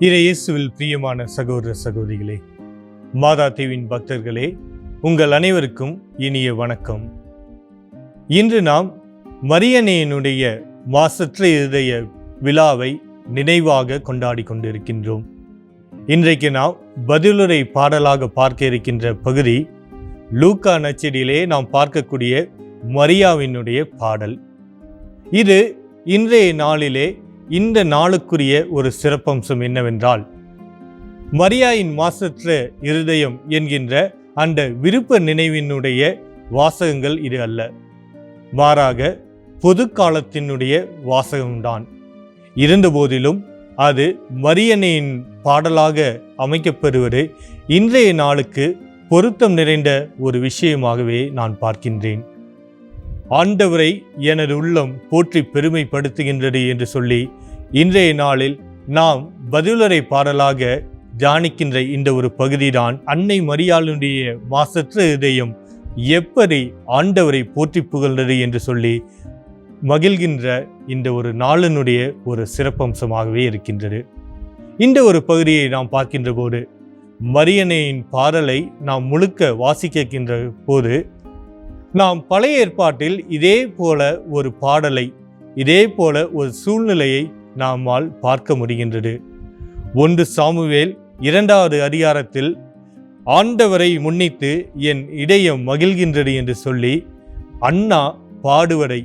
இயேசுவில் பிரியமான சகோதர சகோதரிகளே மாதா தீவின் பக்தர்களே உங்கள் அனைவருக்கும் இனிய வணக்கம். இன்று நாம் மரியனையனுடைய மாசற்ற இருதய விழாவை நினைவாக கொண்டாடி கொண்டிருக்கின்றோம். இன்றைக்கு நாம் பதிலுரை பாடலாக பார்க்க இருக்கின்ற பகுதி லூக்கா நச்சடியிலே நாம் பார்க்கக்கூடிய மரியாவினுடைய பாடல். இது இன்றைய நாளிலே இந்த நாளுக்குரிய ஒரு சிறப்பம்சம் என்னவென்றால் மரியாயின் மாசற்ற இருதயம் என்கின்ற அந்த விருப்ப நினைவினுடைய வாசகங்கள் இது அல்ல. மாறாக பொது காலத்தினுடைய வாசகம்தான். இருந்தபோதிலும் அது மரியனையின் பாடலாக அமைக்கப்பெறுவது இன்றைய நாளுக்கு பொருத்தம் நிறைந்த ஒரு விஷயமாகவே நான் பார்க்கின்றேன். ஆண்டவரை எனது உள்ளம் போற்றி பெருமைப்படுத்துகின்றது என்று சொல்லி இன்றைய நாளில் நாம் பதிலுரை பாடலாக தியானிக்கின்ற இந்த ஒரு பகுதிதான் அன்னை மரியாளுடைய மாசற்ற இதயம் எப்படி ஆண்டவரை போற்றி புகழ்ந்தது என்று சொல்லி மகிழ்கின்ற இந்த ஒரு நாளினுடைய ஒரு சிறப்பம்சமாகவே இருக்கின்றது. இந்த ஒரு பகுதியை நாம் பார்க்கின்ற போது மரியனையின் பாடலை நாம் முழுக்க வாசிக்கின்ற போது நாம் பழைய ஏற்பாட்டில் இதே போல ஒரு பாடலை இதே போல ஒரு சூழ்நிலையை நம்மால் பார்க்க முடிகின்றது. ஒன்று சாமுவேல் இரண்டாவது அதிகாரத்தில் ஆண்டவரை முன்னித்து என் இதயம் மகிழ்கின்றது என்று சொல்லி அண்ணா பாடுவதை.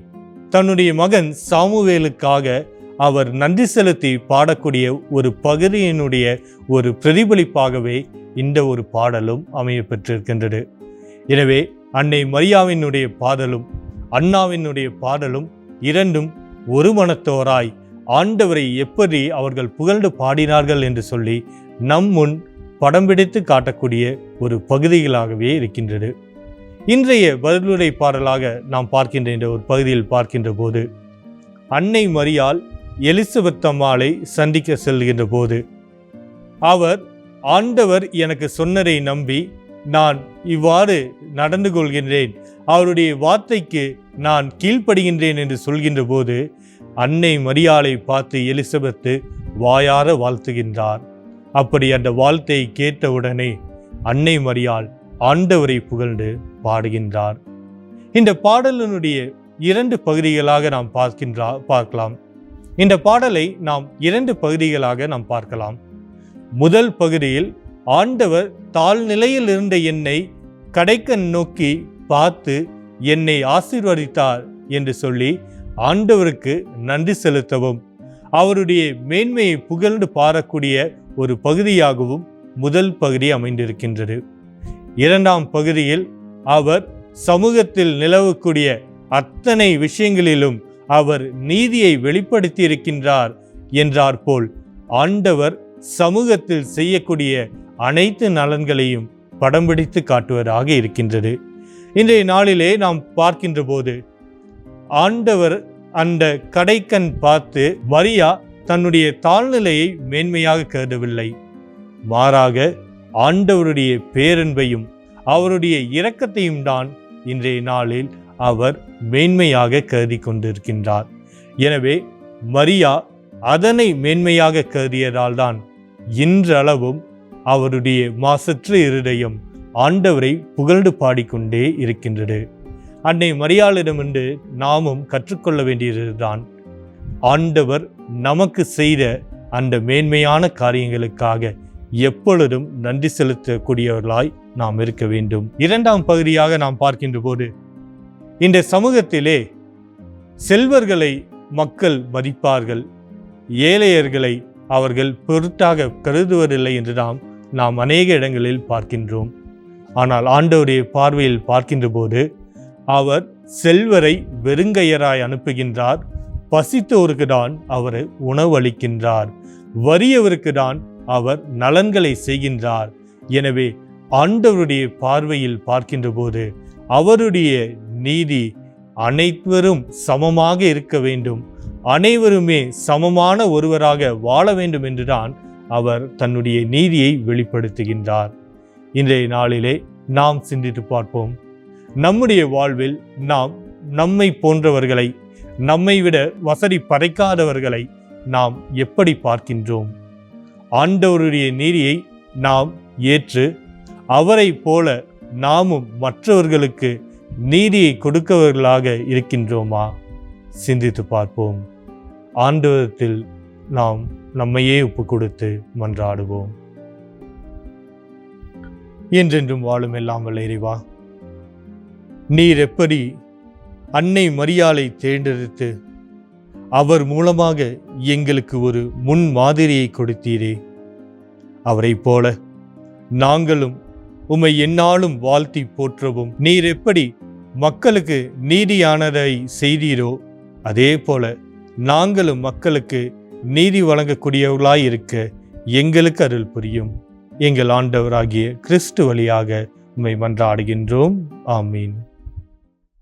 தன்னுடைய மகன் சாமுவேலுக்காக அவர் நன்றி செலுத்தி பாடக்கூடிய ஒரு பகுதியினுடைய ஒரு பிரதிபலிப்பாகவே இந்த ஒரு பாடலும் அமைய பெற்றிருக்கின்றது. எனவே அன்னை மரியாவினுடைய பாடலும் அண்ணாவினுடைய பாடலும் இரண்டும் ஒரு மனத்தோராய் ஆண்டவரை எப்படி அவர்கள் புகழ்ந்து பாடினார்கள் என்று சொல்லி நம் முன் படம் பிடித்து காட்டக்கூடிய ஒரு பகுதிகளாகவே இருக்கின்றது. இன்றைய பதிலுரை பாடலாக நாம் பார்க்கின்ற இந்த ஒரு பகுதியில் பார்க்கின்ற போது அன்னை மரியால் எலிசபெத் அம்மாளை சந்திக்க செல்கின்ற போது அவர் ஆண்டவர் எனக்கு சொன்னதை நம்பி நான் இவ்வாறு நடந்து கொள்கின்றேன். அவருடைய வார்த்தைக்கு நான் கீழ்ப்படுகின்றேன் என்று சொல்கின்ற போது அன்னை மரியாளை பார்த்து எலிசபெத்து வாயார வாழ்த்துகின்றார். அப்படி அந்த வாழ்த்தை கேட்டவுடனே அன்னை மரியாள் ஆண்டவரை புகழ்ந்து பாடுகின்றார். இந்த பாடலினுடைய இரண்டு பகுதிகளாக நாம் பார்க்கின்றா பார்க்கலாம். இந்த பாடலை நாம் இரண்டு பகுதிகளாக நாம் பார்க்கலாம். முதல் பகுதியில் ஆண்டவர் தாழ்நிலையில் இருந்த என்னை கடைக்கன் நோக்கி பார்த்து என்னை ஆசீர்வதித்தார் என்று சொல்லி ஆண்டவருக்கு நன்றி செலுத்தவும். அவருடைய மேன்மையை புகழ்ந்து பாரக்கூடிய ஒரு பகுதியாகவும் முதல் பகுதி அமைந்திருக்கின்றது. இரண்டாம் பகுதியில் அவர் சமூகத்தில் நிலவக்கூடிய அத்தனை விஷயங்களிலும் அவர் நீதியை வெளிப்படுத்தி இருக்கின்றார் என்றார் போல் ஆண்டவர் சமூகத்தில் செய்யக்கூடிய அனைத்து நலன்களையும் படம் பிடித்து காட்டுவதாக இருக்கின்றது. இன்றைய நாளிலே நாம் பார்க்கின்ற போது ஆண்டவர் அந்த கடைக்கண் பார்த்து மரியா தன்னுடைய தாழ்நிலையை மேன்மையாக கருதவில்லை. மாறாக ஆண்டவருடைய பேரன்பையும் அவருடைய இரக்கத்தையும் தான் இன்றைய நாளில் அவர் மேன்மையாக கருதி கொண்டிருக்கின்றார். எனவே மரியா அதனை மேன்மையாக கருதியதால்தான் இன்றளவும் அவருடைய மாசற்ற இருதயம் ஆண்டவரை புகழ்ந்து பாடிக்கொண்டே இருக்கின்றது. அன்னை மரியாளிடமிருந்து நாமும் கற்றுக்கொள்ள வேண்டியதுதான். ஆண்டவர் நமக்கு செய்த அந்த மேன்மையான காரியங்களுக்காக எப்பொழுதும் நன்றி செலுத்தக்கூடியவர்களாய் நாம் இருக்க வேண்டும். இரண்டாம் பகுதியாக நாம் பார்க்கின்ற போது இந்த சமூகத்திலே செல்வர்களை மக்கள் மதிப்பார்கள். ஏழையர்களை அவர்கள் பொருட்டாக கருதுவதில்லை என்று நாம் நாம் அநேக இடங்களில் பார்க்கின்றோம். ஆனால் ஆண்டவருடைய பார்வையில் பார்க்கின்ற போது அவர் செல்வரை வெறுங்கையராய் அனுப்புகின்றார் பசித்தோருக்கு தான் அவர் உணவளிக்கின்றார் வறியவருக்கு தான் அவர் நலன்களை செய்கின்றார். எனவே ஆண்டவருடைய பார்வையில் பார்க்கின்ற போது அவருடைய நீதி அனைவரும் சமமாக இருக்க வேண்டும். அனைவருமே சமமான ஒருவராக வாழ வேண்டும் என்றுதான் அவர் தன்னுடைய நீதியை வெளிப்படுத்துகின்றார். இன்றைய நாளிலே நாம் சிந்தித்து பார்ப்போம். நம்முடைய வாழ்வில் நாம் நம்மை போன்றவர்களை நம்மை விட வசதி படைக்காதவர்களை நாம் எப்படி பார்க்கின்றோம்? ஆண்டவருடைய நீதியை நாம் ஏற்று அவரைப் போல நாமும் மற்றவர்களுக்கு நீதியை கொடுக்கவர்களாக இருக்கின்றோமா? சிந்தித்து பார்ப்போம். ஆண்டவரத்தில் நாம் நம்மையே ஒப்பு கொடுத்து மன்றாடுவோம். என்றென்றும் வாழும் எல்லாம் வல்ல இறைவா நீர் எப்படி அன்னை மரியாளை தேர்ந்தெடுத்து அவர் மூலமாக எங்களுக்கு ஒரு முன் மாதிரியை கொடுத்தீரே. அவரைப் போல நாங்களும் உம்மை எந்நாளும் வாழ்த்தி போற்றவும் நீர் எப்படி மக்களுக்கு நீதியானதை செய்தீரோ அதே போல நாங்களும் மக்களுக்கு நீதி வழங்கக்கூடியவர்களாய் இருக்க எங்களுக்கு அருள் புரியும். எங்கள் ஆண்டவராகிய கிறிஸ்து வழியாக உம்மை மன்றாடுகின்றோம். ஆமீன்.